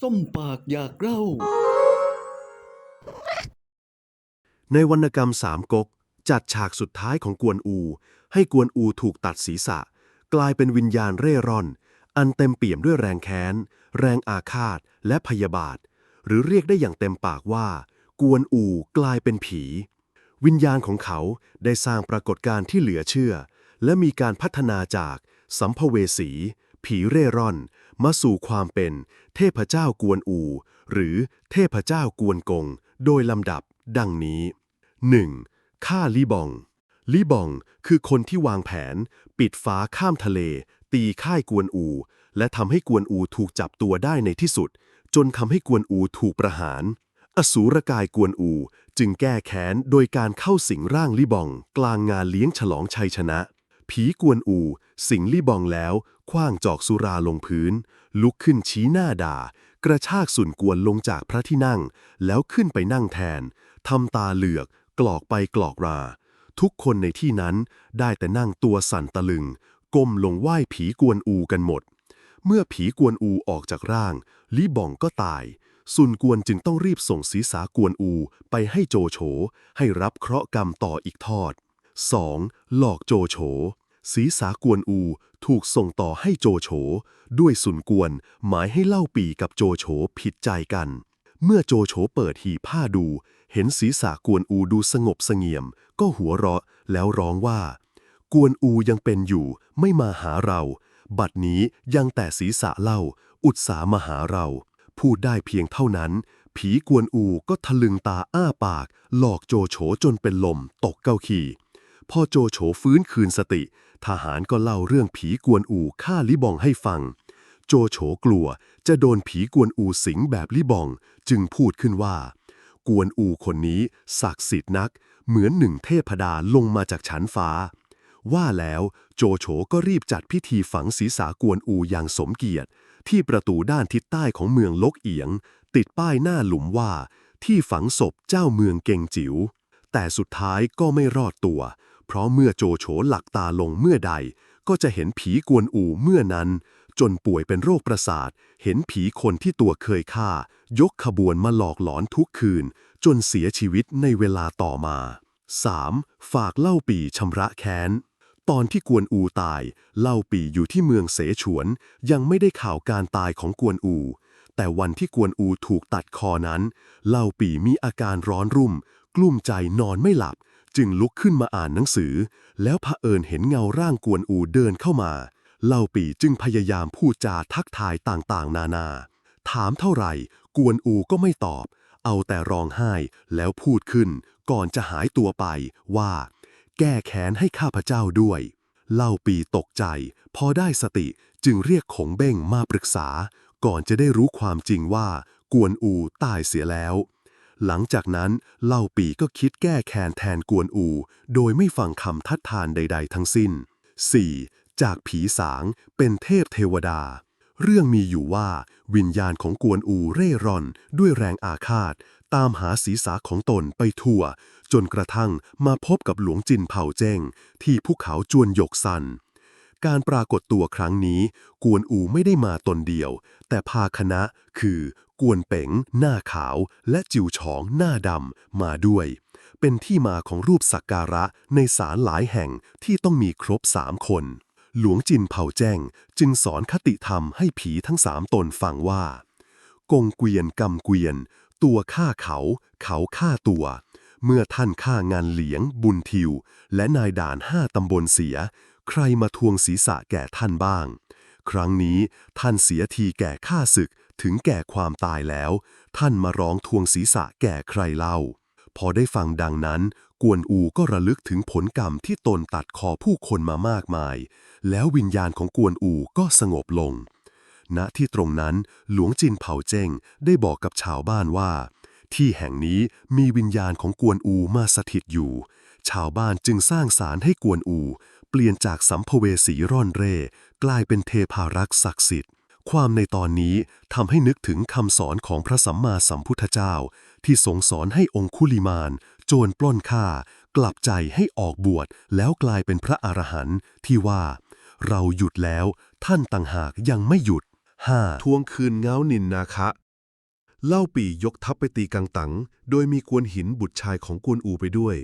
ส้มปากอยากเล่า ในวรรณกรรมสามก๊กจัดฉากสุดท้ายของกวนอู ให้กวนอูถูกตัดศีรษะ กลายเป็นวิญญาณเร่ร่อน อันเต็มเปี่ยมด้วยแรงแค้น แรงอาฆาต และพยาบาท หรือเรียกได้อย่างเต็มปากว่า กวนอูกลายเป็นผี วิญญาณของเขาได้สร้างปรากฏการณ์ที่เหลือเชื่อ และมีการพัฒนาจากสัมภเวสี ผีเร่ร่อน มาสู่ความเป็นเทพเจ้ากวนอู หรือเทพเจ้ากวนกง โดยลำดับ ดังนี้ 1. ฆ่าลีบอง ลีบองคือคนที่วางแผน ปิดฟ้าข้ามทะเล ตีค่ายกวนอู และทำให้กวนอูถูกจับตัวได้ในที่สุด จนทำให้กวนอูถูกประหาร อสูรกายกวนอูจึงแก้แค้นโดยการเข้าสิงร่างลีบอง กลางงานเลี้ยงฉลองชัยชนะ ผีกวนอู สิงลีบองแล้ว คว้างจอกสุราลงพื้น ลุกขึ้นชี้หน้าด่า กระชากสุนกวนลงจากพระที่นั่ง แล้วขึ้นไปนั่งแทนทำตาเหลือกกรอกไปกรอกรา ทุกคนในที่นั้นได้แต่นั่งตัวสั่นตะลึง ก้มลงไหว้ผีกวนอูกันหมด เมื่อผีกวนอูออกจากร่างลีบองก็ตายซุนกวนจึงต้องรีบส่งศีรษะกวนอูไปให้โจโฉให้รับเคราะห์กรรมต่ออีกทอด 2. หลอกโจโฉ ศีรษะกวนอูถูกส่งต่อให้โจโฉ ด้วยสุนกวนหมายให้เล่าปีกับโจโฉผิดใจกัน เมื่อโจโฉเปิดหีผ้าดู เห็นศีรษะกวนอูดูสงบเสงี่ยม ก็หัวเราะแล้วร้องว่า กวนอูยังเป็นอยู่ไม่มาหาเรา บัดนี้ยังแต่ศีรษะเล่า อุตสามาหาเรา พูดได้เพียงเท่านั้น ผีกวนอูก็ทะลึงตาอ้าปาก หลอกโจโฉจนเป็นลมตกเก้าขี่พอโจโฉฟื้นคืนสติ ทหารก็เล่าเรื่องผีกวนอูฆ่าลิบองให้ฟัง โจโฉกลัวจะโดนผีกวนอูสิงแบบลิบอง จึงพูดขึ้นว่า กวนอูคนนี้ศักดิ์สิทธิ์นัก เหมือนหนึ่งเทพดาลงมาจากชั้นฟ้า ว่าแล้วโจโฉก็รีบจัดพิธีฝังศีรษะกวนอูอย่างสมเกียรติ ที่ประตูด้านทิศใต้ของเมืองลกเอียง ติดป้ายหน้าหลุมว่า ที่ฝังศพเจ้าเมืองเก่งจิ๋วแต่สุดท้ายก็ไม่รอดตัว เพราะเมื่อโจโฉหลักตาลงเมื่อใด ก็จะเห็นผีกวนอูเมื่อนั้น จนป่วยเป็นโรคประสาท เห็นผีคนที่ตัวเคยฆ่า ยกขบวนมาหลอกหลอนทุกคืน จนเสียชีวิตในเวลาต่อมา 3. ฝากเล่าปีชำระแค้น ตอนที่กวนอูตาย เล่าปีอยู่ที่เมืองเสฉวน ยังไม่ได้ข่าวการตายของกวนอูแต่วันที่กวนอูถูกตัดคอนั้น เล่าปีมีอาการร้อนรุ่ม กลุ้มใจนอนไม่หลับ จึงลุกขึ้นมาอ่านหนังสือ แล้วเผอิญเห็นเงาร่างกวนอูเดินเข้ามา เล่าปีจึงพยายามพูดจาทักทายต่างๆ นานา ถามเท่าไหร่ กวนอูก็ไม่ตอบ เอาแต่ร้องไห้แล้วพูดขึ้น ก่อนจะหายตัวไปว่า แก้แค้นให้ข้าพเจ้าด้วย เล่าปีตกใจ พอได้สติจึงเรียกขงเบ้งมาปรึกษา ก่อนจะได้รู้ความจริงว่า กวนอูตายเสียแล้ว หลังจากนั้นเล่าปีก็คิดแก้แค้นแทนกวนอู โดยไม่ฟังคำทัดทานใด ๆ ทั้งสิ้น 4. จากผีสางเป็นเทพเทวดา เรื่องมีอยู่ว่าวิญญาณของกวนอูเร่ร่อนด้วยแรงอาฆาต ตามหาศีรษะของตนไปทั่ว จนกระทั่งมาพบกับหลวงจินเผ่าเจ้ง ที่ภูเขาจวนหยกซัน การปรากฏตัวครั้งนี้ กวนอูไม่ได้มาตนเดียว แต่พาคณะคือกวนเป๋ง หน้าขาว และจิวฉอง หน้าดำ มาด้วย เป็นที่มาของรูปสักการะในศาลหลายแห่งที่ต้องมีครบสามคน หลวงจินเผ่าแจ้ง จึงสอนคติธรรมให้ผีทั้งสามตนฟังว่า กงเกวียนกำเกวียน ตัวฆ่าเขา เขาฆ่าตัวเมื่อท่านฆ่างานเหลียง บุญทิว และนายด่านห้าตำบลเสีย ใครมาทวงศีรษะแก่ท่านบ้าง ครั้งนี้ท่านเสียทีแก่ข้าศึกถึงแก่ความตายแล้ว ท่านมาร้องทวงศีรษะแก่ใครเล่า พอได้ฟังดังนั้น กวนอูก็ระลึกถึงผลกรรมที่ตนตัดคอผู้คนมามากมาย แล้ววิญญาณของกวนอูก็สงบลง ณที่ตรงนั้นหลวงจินเผาเจ้งได้บอกกับชาวบ้านว่า ที่แห่งนี้มีวิญญาณของกวนอูมาสถิตอยู่ ชาวบ้านจึงสร้างศาลให้กวนอู เปลี่ยนจากสัมภเวสีร่อนเร่ กลายเป็นเทพารักษ์ศักดิ์สิทธิ์ ความในตอนนี้ทำให้นึกถึงคำสอนของพระสัมมาสัมพุทธเจ้า ที่ทรงสอนให้องคุลิมาน โจรปล้นฆ่า กลับใจให้ออกบวชแล้วกลายเป็นพระอรหันต์ที่ว่า เราหยุดแล้ว ท่านต่างหากยังไม่หยุด 5. ทวงคืนเงานินนาคะ เล่าปียกทัพไปตีกังตัง โดยมีกวนหินบุตรชายของกวนอูไปด้วย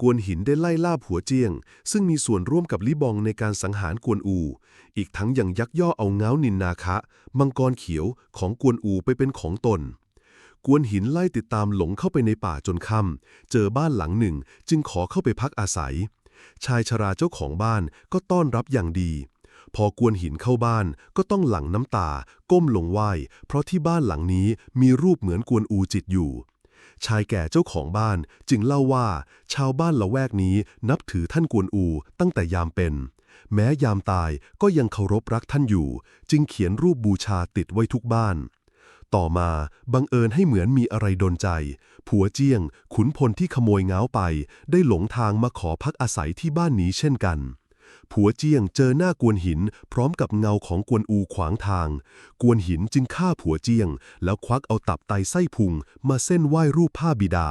กวนหินได้ไล่ล่าผัวเจียง ซึ่งมีส่วนร่วมกับลิบองในการสังหารกวนอู อีกทั้งยังยักย่อเอาเงานินนาคะ มังกรเขียวของกวนอูไปเป็นของตน กวนหินไล่ติดตามหลงเข้าไปในป่าจนค่ำเจอบ้านหลังหนึ่ง จึงขอเข้าไปพักอาศัย ชายชราเจ้าของบ้านก็ต้อนรับอย่างดี พอกวนหินเข้าบ้านก็ต้องหลั่งน้ำตา ก้มลงไหว้เพราะที่บ้านหลังนี้มีรูปเหมือนกวนอูจิตอยู่ ชายแก่เจ้าของบ้านจึงเล่าว่า ชาวบ้านละแวกนี้นับถือท่านกวนอูตั้งแต่ยามเป็น แม้ยามตายก็ยังเคารพรักท่านอยู่ จึงเขียนรูปบูชาติดไว้ทุกบ้าน ต่อมาบังเอิญให้เหมือนมีอะไรดนใจ ผัวเจียง ขุนพลที่ขโมยเงาไป ได้หลงทางมาขอพักอาศัยที่บ้านนี้เช่นกัน ผัวเจียงเจอหน้ากวนหิน พร้อมกับเงาของกวนอูขวางทาง กวนหินจึงฆ่าผัวเจียง แล้วควักเอาตับไตไส้พุง มาเส้นไหว้รูปผ้าบิดา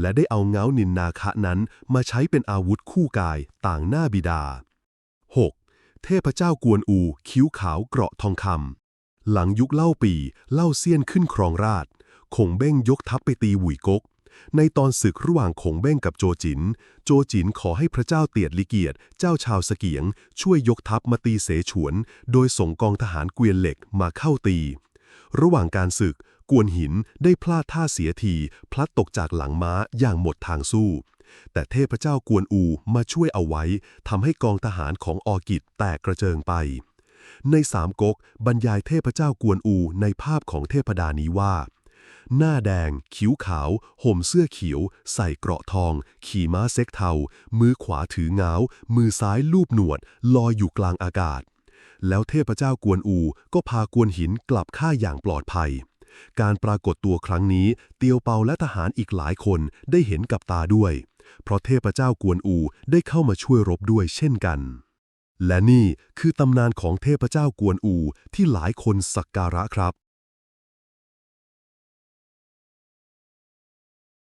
และได้เอาเงานินนาคะนั้นมาใช้เป็นอาวุธคู่กายต่างหน้าบิดา 6. เทพเจ้ากวนอูคิ้วขาวเกราะทองคำหลังยุคเล่าปีเล่าเซียนขึ้นครองราชคงเบ้งยกทัพไปตีหวุยกก ในตอนศึกระหว่างคงเบ้งกับโจจิน โจจินขอให้พระเจ้าเตียดลิเกียรติเจ้าชาวสเกียง ช่วยยกทัพมาตีเสฉวน โดยส่งกองทหารเกวียนเหล็กมาเข้าตี ระหว่างการศึก กวนหินได้พลาดท่าเสียที พลัดตกจากหลังม้าอย่างหมดทางสู้ แต่เทพเจ้ากวนอูมาช่วยเอาไว้ทำให้กองทหารของออกิดแตกกระเจิงไปในสามก๊กบรรยายเทพเจ้ากวนอูในภาพของเทพดานี้ว่า หน้าแดง คิ้วขาว ห่มเสื้อเขียว ใส่เกราะทอง ขี่ม้าเซ็กเทา มือขวาถือเงา มือซ้ายลูบหนวด ลอยอยู่กลางอากาศ แล้วเทพเจ้ากวนอูก็พากวนหินกลับค่ายอย่างปลอดภัย การปรากฏตัวครั้งนี้ เตียวเปาและทหารอีกหลายคนได้เห็นกับตาด้วย เพราะเทพเจ้ากวนอูได้เข้ามาช่วยรบด้วยเช่นกันและนี่คือตำนานของเทพเจ้ากวนอูที่หลายคนสักการะครับ